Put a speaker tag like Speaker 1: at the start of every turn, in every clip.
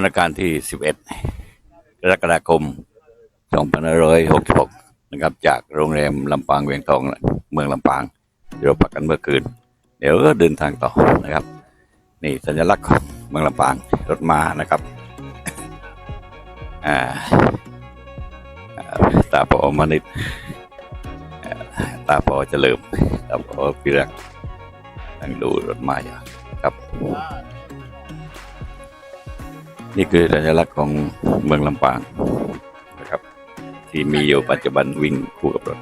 Speaker 1: วันอังคารที่ 11 กรกฎาคม 2566 นะครับ จากโรงแรมลำปางเวียงทอง เมืองลำปางที่เราพักกันเมื่อคืน เดี๋ยวก็เดินทางต่อนะครับ นี่สัญลักษณ์ของเมืองลำปางรถมานะครับอ่าตาปอมานิดอ่าตาปอเฉลิมตาปอพิรักษ์นั่งดูรถมาอยู่ครับ นี่คือสัญลักษณ์ของเมืองลำปางนะครับ ที่มีอยู่ปัจจุบันวิ่งคู่กับรถ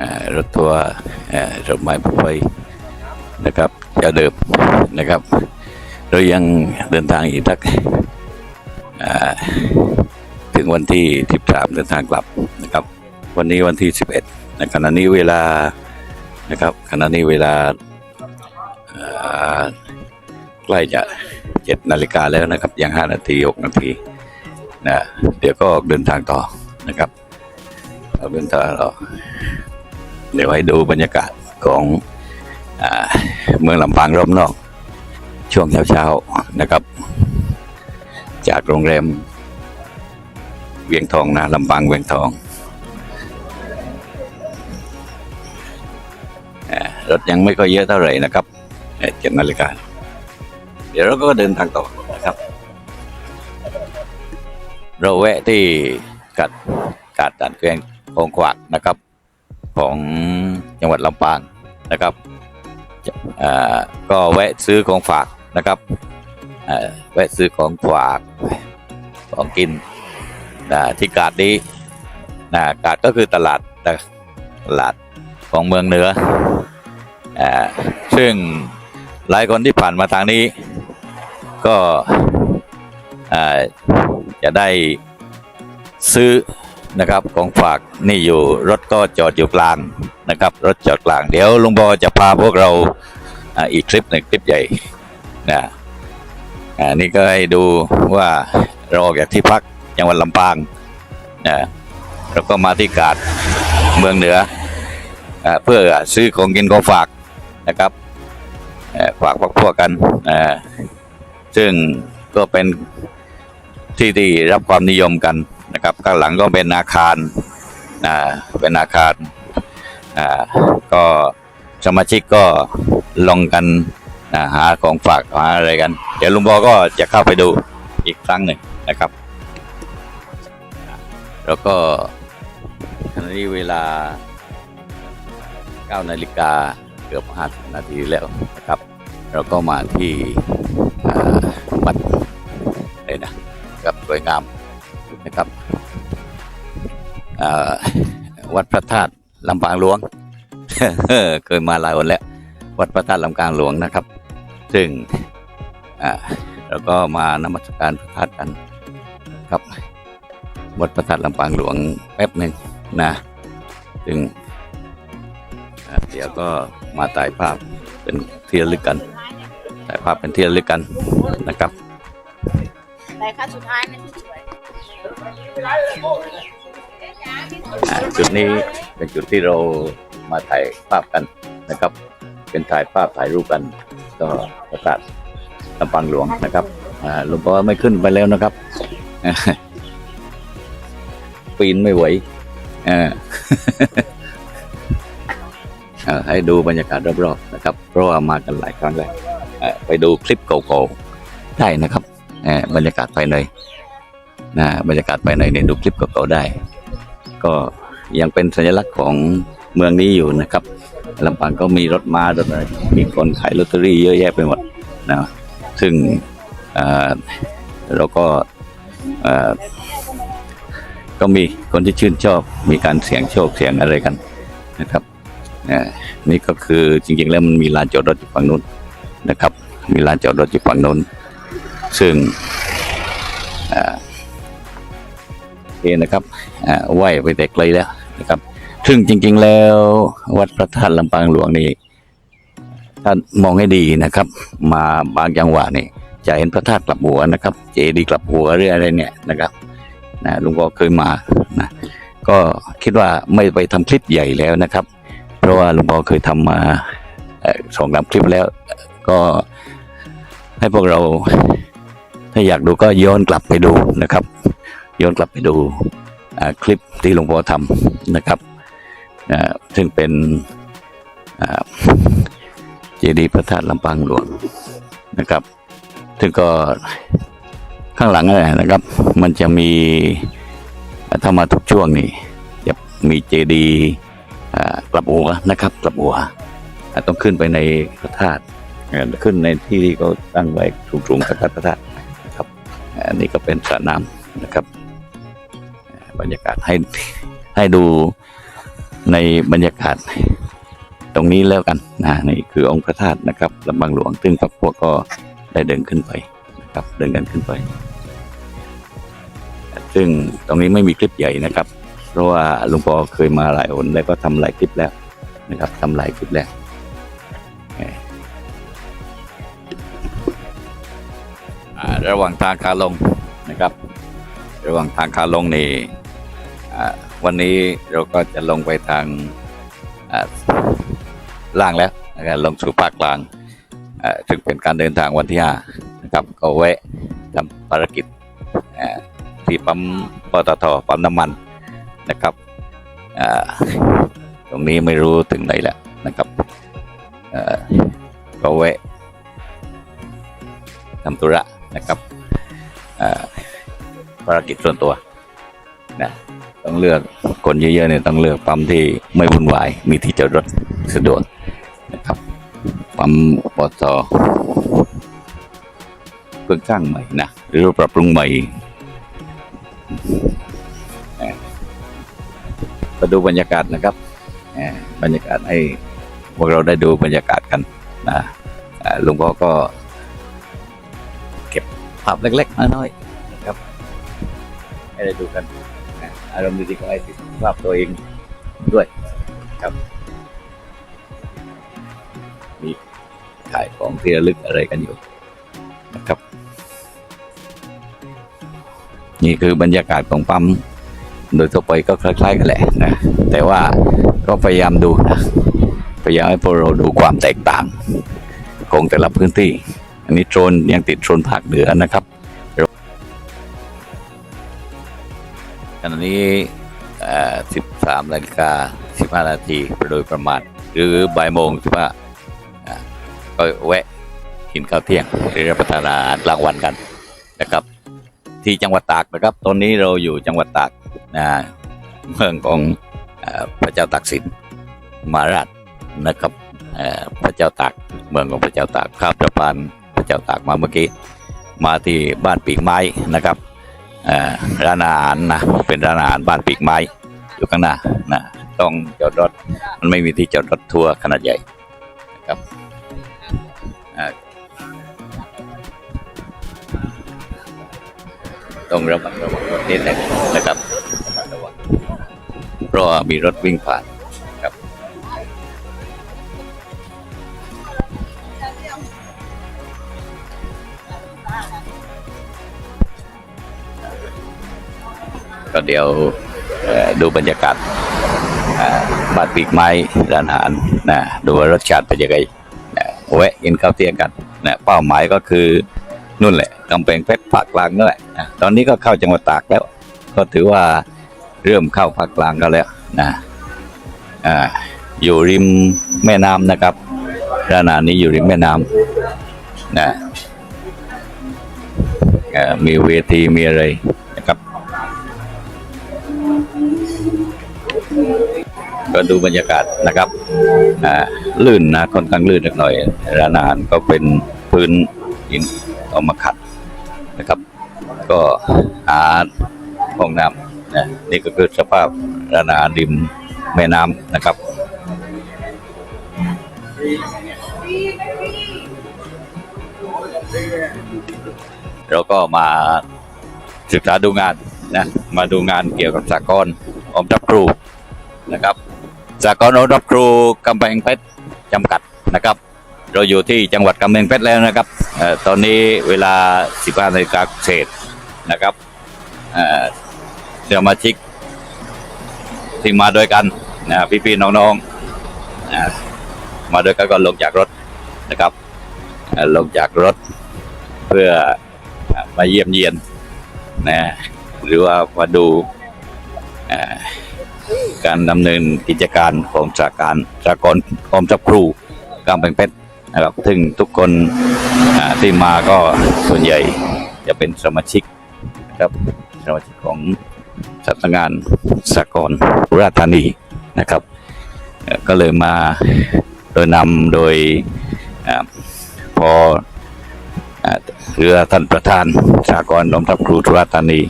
Speaker 1: อ่ารถทัวร์อ่ารถไม้ผู้ไฟนะครับจ้าเดิมนะครับ เรายังเดินทางอีกทักถึงวันที่ 13 เดินทางกลับนะครับ วันนี้วันที่ 11 ในขณะนี้เวลานะครับขณะนี้เวลาใกล้จะ7นาฬิกาแล้วนะครับ ยัง5นาที6นาทีนะเดี๋ยวก็ออกเดินทางต่อนะครับออกเดินทางต่อเดี๋ยวให้ดูบรรยากาศของอเมืองลำปางรอบนอก ช่วงเช้าๆนะครับ จากโรงแรม เวียงทองนะลำปางเวียงทอง รถยังไม่ค่อยเยอะเท่าไหร่นะครับเจ็ดนาฬิกาเดี๋ยวเราก็เดินทางต่อนะครับ เราแวะที่กัดกาดตันเกวียงคงขวากนะครับ ของจังหวัดลำปางนะครับก็แวะซื้อของฝากนะครับแวะซื้อของฝากของกินนะที่กาดนี้นะกาดก็คือตลาดตลาด ของเมืองเหนืออซึ่งหลายคนที่ผ่านมาทางนี้ ก็จะได้ซื้อนะครับของฝากนี่อยู่รถก็จอดอยู่กลางนะครับ รถจอดกลางเดี๋ยวลุงบอจะพาพวกเราออีกคลิปหนึ่งคลิปใหญ่นะอ่านี่ก็ให้ดูว่าเราออกจากที่พักจังหวัดลำปางนะแล้วก็มาที่กาดเมืองเหนือ เพื่อซื้อของกินของฝากนะครับฝากพวกพวกกัน ซึ่งก็เป็นที่ที่รับความนิยมกันนะครับ ข้างหลังก็เป็นอาคารเป็นอาคารก็สมาชิกก็ลงกันหาของฝากหาอะไรกัน เดี๋ยวลุงบอก็จะเข้าไปดูอีกครั้งหนึ่งนะครับ แล้วก็ขณะนี้เวลา 9นาฬิกาเกือบ 50 นาทีแล้วนะครับ เราก็มาที่วัดอะไรนะครับสวยงามนะครับวัดพระธาตุลำปางหลวง เคยมาหลายวันแล้ว วัดพระธาตุลำปางหลวงนะครับ ซึ่งเราก็มานมัสการพระธาตุกันครับวัดพระธาตุลำปางหลวงแป๊บหนึ่งนะซึ่ง เดี๋ยวก็มาถ่ายภาพเป็นที่ระลึกกันถ่ายภาพเป็นที่ระลึกกันนะครับ
Speaker 2: แต่ขั้นสุดท้ายนั่นที่สวย
Speaker 1: อ่าจุดนี้เป็นจุดที่เรามาถ่ายภาพกันนะครับ เป็นถ่ายภาพถ่ายรูปกัน ก็ประกาศลำปางหลวงนะครับอ่าหลวงพ่อไม่ขึ้นไปแล้วนะครับ ปีนไม่ไหวเออเอ่อ ให้ดูบรรยากาศรอบๆนะครับ เพราะว่ามากันหลายครั้งแล้วไปดูคลิปเก่าๆได้นะครับบรรยากาศภายในนะบรรยากาศภายในเนี่ยดูคลิปเก่าๆได้ ก็ยังเป็นสัญลักษณ์ของเมืองนี้อยู่นะครับลำปางก็มีรถม้ารถอะไรมีคนขายลอตเตอรี่เยอะแยะไปหมดนะซึ่งเราก็ก็มีคนที่ชื่นชอบ มีการเสี่ยงโชคเสี่ยงอะไรกันนะครับ นี่ก็คือจริงๆแล้วมันมีลานจอดรถอยู่ฝั่งนู้นนะครับ มีลานจอดรถอยู่ฝั่งนู้น ซึ่งเอนะครับอ่าไหวไปแต่ไกลแล้วนะครับ ซึ่งจริง ๆ แล้ววัดพระธาตุลำปางหลวงนี่ถ้ามองให้ดีนะครับ มาบางจังหวะนี่จะเห็นพระธาตุกลับหัวนะครับ เจดีกลับหัวหรืออะไรเนี่ยนะครับนะลุงก็เคยมานะก็คิดว่าไม่ไปทำคลิปใหญ่แล้วนะครับ เพราะว่าหลวงพ่อเคยทำมาสองสามคลิปแล้วก็ให้พวกเราถ้าอยากดูก็ย้อนกลับไปดูนะครับ ย้อนกลับไปดูคลิปที่หลวงพ่อทำนะครับอ่าซึ่งเป็นเจดีย์พระธาตุลำปางหลวงนะครับ ซึ่งก็ข้างหลังนั่นแหละนะครับ มันจะมีถ้ามาทุกช่วงนี่จะมีเจดีย์ กลับหัวนะครับ กลับหัวต้องขึ้นไปในพระธาตุขึ้นในที่ที่เขาตั้งไว้สูงๆสักพระธาตุนะครับอันนี้ก็เป็นสระน้ำนะครับ บรรยากาศให้ให้ดูในบรรยากาศตรงนี้แล้วกันนะนี่คือองค์พระธาตุนะครับลำบางหลวงซึ่งพวกพวกก็ได้เดินขึ้นไปนะครับ เดินกันขึ้นไป ซึ่งตรงนี้ไม่มีคลิปใหญ่นะครับ เพราะว่าลวงพอเคยมาหลายหนแล้วก็ทำหลายคลิปแล้วนะครับทำหลายคลิปแล้วระหว่างทางขาลงนะครับ ระหว่างทางขาลงนี่วันนี้เราก็จะลงไปทางล่างแล้วนะครับลงสู่ภาคกลางอ่าซึ่งเป็นการเดินทางวันที่ห้านะครับ ก็แวะทำภารกิจที่ปั๊มปตทปั๊มน้ำมัน นะครับอ่าตรงนี้ไม่รู้ถึงไหนแล้วนะครับอ่าก็แวะทำธุระนะครับอ่าภารกิจส่วนตัวนะต้องเลือกคนเยอะๆเนี่ยต้องเลือกปั๊มที่ไม่วุ่นวาย มีที่จอดรถสะดวกนะครับปั๊มปตทเพิ่งสร้างใหม่นะหรือปรับปรุงใหม่ มาดูบรรยากาศนะครับบรรยากาศให้พวกเราได้ดูบรรยากาศกันนะลวงพ่อก็ เก็บภาพเล็กๆน้อยๆนะครับให้ได้ดูกันอารมณ์ดีๆก็ให้ติดภาพตัวเองด้วยครับมีขายของที่ระลึกอะไรกันอยู่นะครับ นี่คือบรรยากาศของปั๊ม โดยทั่วไปก็คล้าย ๆ กันแหละนะแต่ว่าก็พยายามดูนะพยายามให้พวกเราดูความแตกต่างของแต่ละพื้นที่ อันนี้โดรนยังติดโดรนภาคเหนือนะครับขณะนี้ 13นาฬิกา15 นาทีโดยประมาณ หรือบ่ายโมงสิบห้าก็แวะกินข้าวเที่ยง หรือรับประทานอาหารกลางวันกันนะครับ ที่จังหวัดตากนะครับ ตอนนี้เราอยู่จังหวัดตาก นะเมืองของอพระเจ้าตากสินมาราชนะครับพระเจ้าตากเมืองของพระเจ้าตากข้ามสะพานพระเจ้าตากมาเมื่อกี้มาที่บ้านปีกไม้นะครับร้านอาหารนะเป็นร้านอาหารบ้านปีกไม้อยู่ข้างหน้านะต้องจอดรถมันไม่มีที่จอดรถทัวร์ขนาดใหญ่นะครับ ต้องระมัดระวังรถนิดหนึงนะครับระมัดระวังเพราะว่ามีรถวิ่งผ่านครับก็เดี๋ยวดูบรรยากาศบานปีกไม้ร้านอาหารนะดูว่ารสชาติเป็นยังไงแวะกินข้าวเที่ยงกันนะเป้าหมายก็คือ นู่นแหละกำแพงเพชรภาคกลางนั่นแหละตอนนี้ก็เข้าจังหวัดตากแล้ว ก็ถือว่าเริ่มเข้าภาคกลางกันแล้วนะอ่าอยู่ริมแม่น้ำนะครับร้านนี้อยู่ริมแม่น้ำนะอ่อมีเวทีมีอะไรนะครับ ก็ดูบรรยากาศนะครับอ่าลื่นนะค่อนข้างลื่นนิดหน่อยร้านอาหารก็เป็นพื้นหิน เอามาขัดนะครับ ก็หาห้องน้ำนะนี่ก็คือสภาพร้านอาหารริมแม่น้ำนะครับเราก็มาศึกษาดูงานนะมาดูงานเกี่ยวกับสากลอมทรัพย์ครูนะครับสากลอมทรัพย์ครูกำแพงเพชรจำกัดนะครับ เราอยู่ที่จังหวัดกำแพงเพชรแล้วนะครับอตอนนี้เวลา 15นาฬิกาเศษนะครับเอ่อสมาชิกที่มาด้วยกันนะพี่ๆน้องๆนะมาด้วยกันก็ลงจากรถนะครับลงจากรถเพื่อมาเยี่ยมเยียนนะหรือว่ามาดูการดำเนินกิจการของสาการสากลออมทรัพย์ครูกำแพงเพชร นะครับซึ่งทุกคนที่มาก็ส่วนใหญ่จะเป็นสมาชิกนะครับสมาชิกของสำนักงานสากลสุราษฎร์ธานีนะครับ ก็เลยมาโดยนำโดยอพออเรือท่านประธานสากลอมทัพครูสุราธานี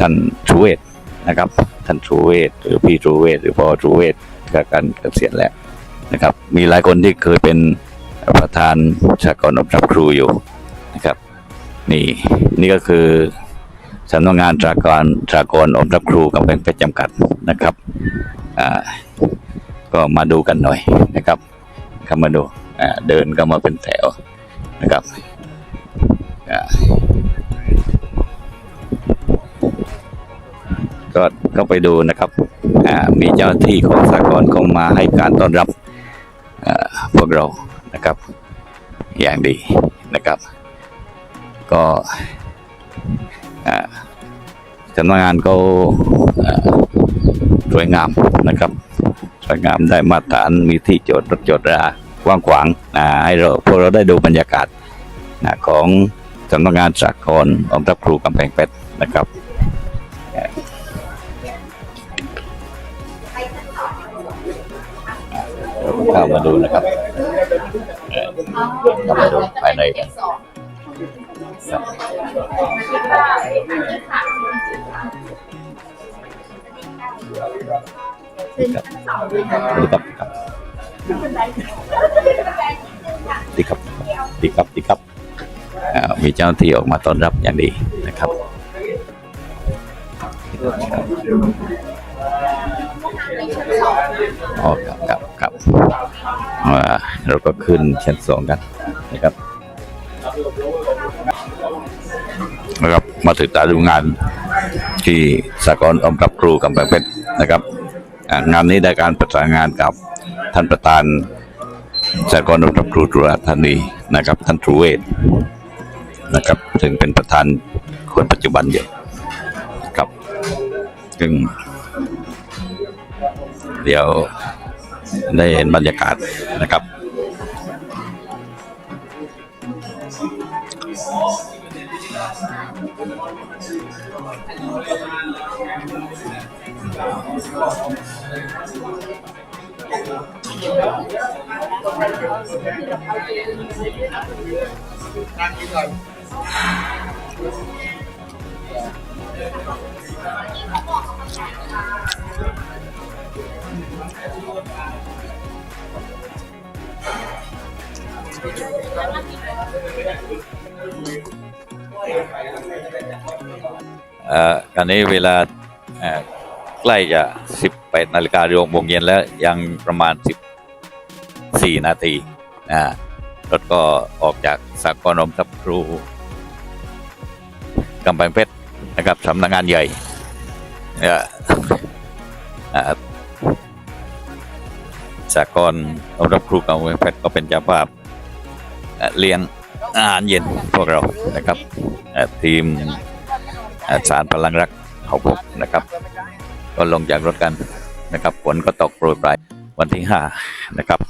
Speaker 1: ท่านชูเวศนะครับ ท่านชูเวศหรือพี่ชูเวศหรือพ่อชูเวศก็การเกษียณแล้ว นะครับ มีหลายคนที่เคยเป็นประธานสากลอมทัพครูอยู่นะครับ นี่นี่ก็คือสำนักงานสากลสากลอมทัพครูกับแบงเพชรจำกัดนะครับอ่าก็มาดูกันหน่อยนะครับเข้ามาดูอ่าเดินก็มาเป็นแถวนะครับอ่าก็ก็ไปดูนะครับอ่ามีเจ้าที่ของสากลเข้ามาให้การต้อนรับ พวกเรานะครับอย่างดีนะครับ ก็สำนักงานก็สวยงามนะครับสวยงามได้มาตรฐานมีที่จอดรถจอดรากว้างขวางนะให้เราพวกเราได้ดูบรรยากาศนะของสำนักงานสากลออมทรัพครูกำแพงเพชรนะครับ เข้ามาดูนะครับเอ่อเข้ามาดูภายในกันครับดีครับครับดีครับดีครับดีครับมีเจ้าหน้าที่ออกมาต้อนรับอย่างดีนะครับอ๋อครับครับครับ เราก็ขึ้นชั้นสองกันนะครับนะครับมาถึงตาดูงานที่สากลอมรับครูกำแพงเพชรนะครับ งานนี้ได้การประสานงานกับท่านประธานสากลอมรับครูจุฬาธานีนะครับ ท่านทรูเวศนะครับซึ่งเป็นประธานคนปัจจุบันอยู่ครับซึ่งเดี๋ยว ได้เห็นบรรยากาศนะครับเอ่ อตอนนี้เวลาใกล้จะ 18นาฬิกาโมงเย็นแล้วยังประมาณ 14 นาทีนะรถก็ออกจากสากลอมทรัพย์ครูกำแพงเพชรนะครับสำนักงานใหญ่สากลอมทรัพย์ครูกำแพงเพชรก็เป็นเจ้าภาพ เลี้ยงอาหารเย็นพวกเรานะครับทีมสารพลังรักของผมนะครับ ก็ลงจากรถกันนะครับฝนก็ตกโปรยปลายวันที่ห้านะครับ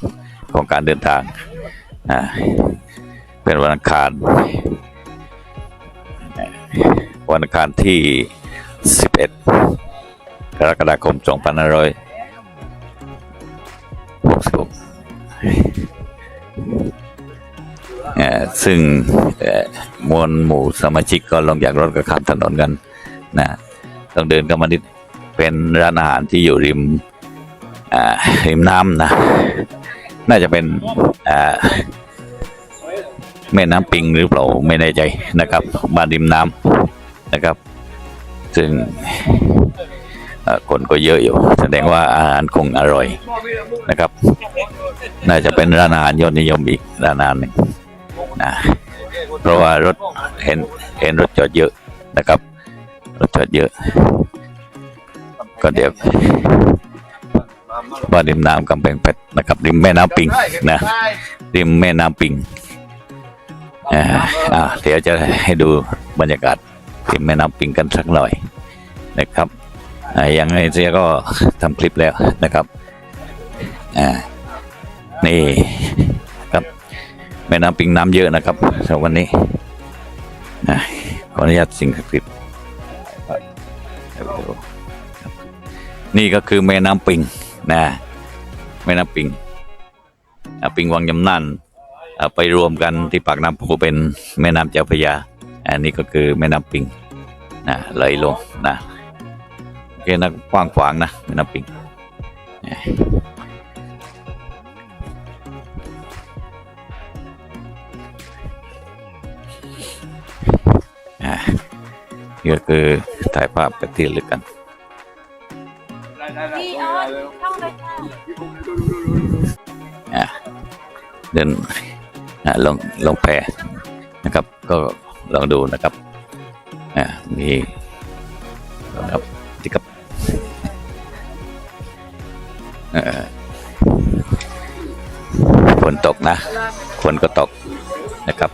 Speaker 1: ของการเดินทางเป็นวันอังคารวันอังคารที่ 11 กรกฎาคม 2566เอ่อ ซึ่งมวลหมู่สมาชิกก็ลงจากรถก็ข้ามถนนกันนะต้องเดินกันมานิดเป็นร้านอาหารที่อยู่ริมริมน้ำนะ น่าจะเป็นแม่น้ำปิงหรือเปล่าไม่แน่ใจนะครับ บ้านริมน้ำนะครับ ซึ่งคนก็เยอะอยู่ แสดงว่าอาหารคงอร่อยนะครับ น่าจะเป็นร้านอาหารยอดนิยมอีกร้านอาหารหนึ่ง นะเพราะว่ารถเห็นเห็นรถจอดเยอะนะครับ รถจอดเยอะ ก็เดี๋ยวบ้านริมน้ำกำแพงเพชรนะครับ ริมแม่น้ำปิงนะริมแม่น้ำปิงอ่าอ่าเดี๋ยวจะให้ดูบรรยากาศริมแม่น้ำปิงกันสักหน่อยนะครับอ่ายังไงเสียก็ทำคลิปแล้วนะครับ อ่า นี่ แม่น้ำปิงน้ำเยอะนะครับสำหรับวันนี้นะขออนุญาตสิ่งศักดิ์สิทธิ์นี่ก็คือแม่น้ำปิงนะแม่น้ำปิงปิงวังยำนั่นไปรวมกันที่ปากน้ำโพเป็นแม่น้ำเจ้าพระยา อันนี้ก็คือแม่น้ำปิงนะไหลลงนะโอเคนะกว้างขวางนะแม่น้ำปิง ก็คือถ่ายภาพไปที่ระลึกกัน
Speaker 2: พี่ออสต้องเลยค่ะ
Speaker 1: อะเดินอะลงลงแพนะครับ ก็ลองดูนะครับอะมีนะครับที่กับเอ่อฝนตกนะฝนก็ตกนะครับ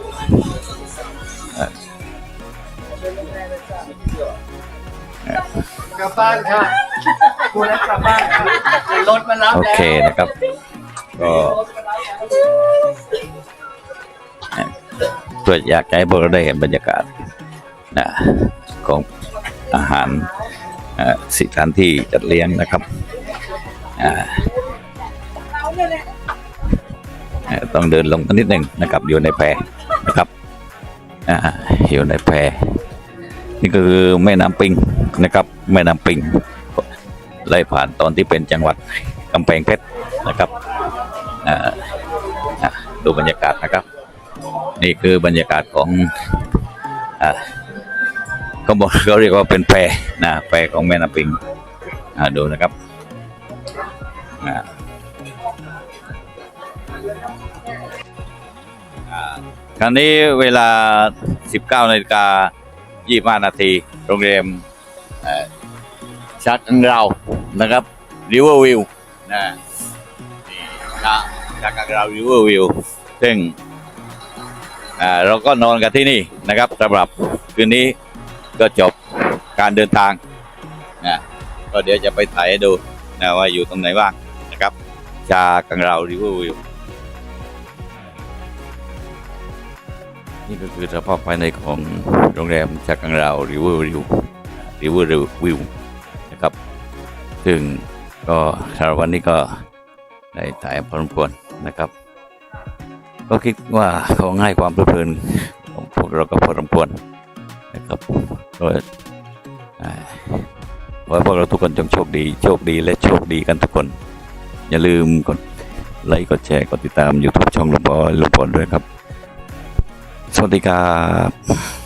Speaker 3: ลับบ้านค่ะกูแล้วกลับบ้านค่ะรถมารับ
Speaker 1: โอ
Speaker 3: แล้ว
Speaker 1: เคนะครับ ก็เพื่ออยากให้พวกเราได้เห็นบรรยากาศนะของอาหารเอ่อสถานที่จัดเลี้ยงนะครับอ่าเอ่อต้องเดินลงนิดหนึ่งนะครับอยู่ในแพนะครับอาอยู่ในแพนี่ก็คือแม่น้ำปิง นะครับแม่น้ำปิงไล่ผ่านตอนที่เป็นจังหวัดกำแพงเพชรนะครับดูบรรยากาศนะครับ นี่คือบรรยากาศของเขาบอกเขาเรียกว่าเป็นแพนะแพของแม่น้ำปิงดูนะครับคราวนี้เวลา 19นาฬิกา25นาทีโรงแรมเอ่อ ชักอังเรานะครับริเวอร์วิวนะนี่ชักชักอังเราริเวอร์วิวซึ่งอ่าเราก็นอนกันที่นี่นะครับสำหรับคืนนี้ก็จบการเดินทางนะก็เดี๋ยวจะไปถ่ายให้ดูนะว่าอยู่ตรงไหนบ้างนะครับชากังเราริเวอร์วิวนี่ก็คือสภาพภายในของโรงแรมชากังเราริเวอร์วิว ริวอร์วิวนะครับซึ่งก็สำหรับวันนี้ก็ได้ถ่ายพอสมควรนะครับ ก็คิดว่าเขาง่ายความเพลิดเพลินของพวกเราก็พอสมควรนะครับก็อ่าขอให้พวกเราทุกคนจงโชคดี โชคดีและโชคดีกันทุกคน อย่าลืมกดไลค์กดแชร์กดติดตาม YouTube ช่องหลวงพ่อหลวงพ่อด้วยครับ สวัสดีครับ